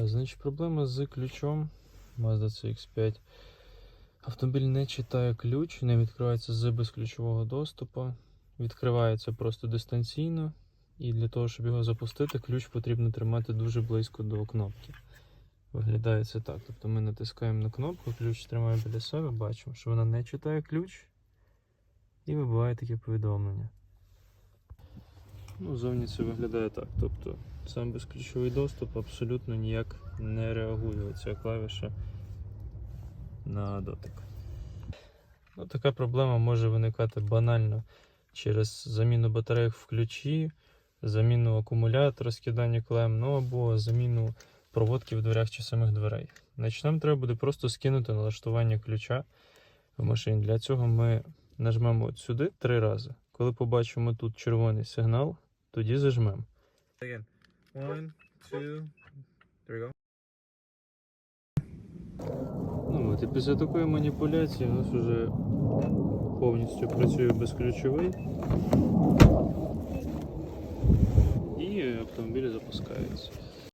Е, Значить, проблема з ключом Mazda CX5. Автомобіль не читає ключ, не відкривається з безключового доступу. Відкривається просто дистанційно. І для того, щоб його запустити, ключ потрібно тримати дуже близько до кнопки. Виглядає це так. Тобто ми натискаємо на кнопку, ключ тримаємо біля себе, бачимо, що вона не читає ключ і вибиває таке повідомлення. Ну, зовні це виглядає так. Тобто сам безключовий доступ абсолютно ніяк не реагує ця клавіша на дотик. Ну, така проблема може виникати банально через заміну батарейок в ключі, заміну акумулятора, скидання клем, ну або заміну проводки в дверях чи самих дверей. Значить, нам треба буде просто скинути налаштування ключа в машині. Для цього ми нажмемо от сюди три рази. Коли побачимо тут червоний сигнал, тоді зажмемо. Again. One, two, there we go. Ну от і після такої маніпуляції у нас вже повністю працює безключовий. І автомобіль запускається.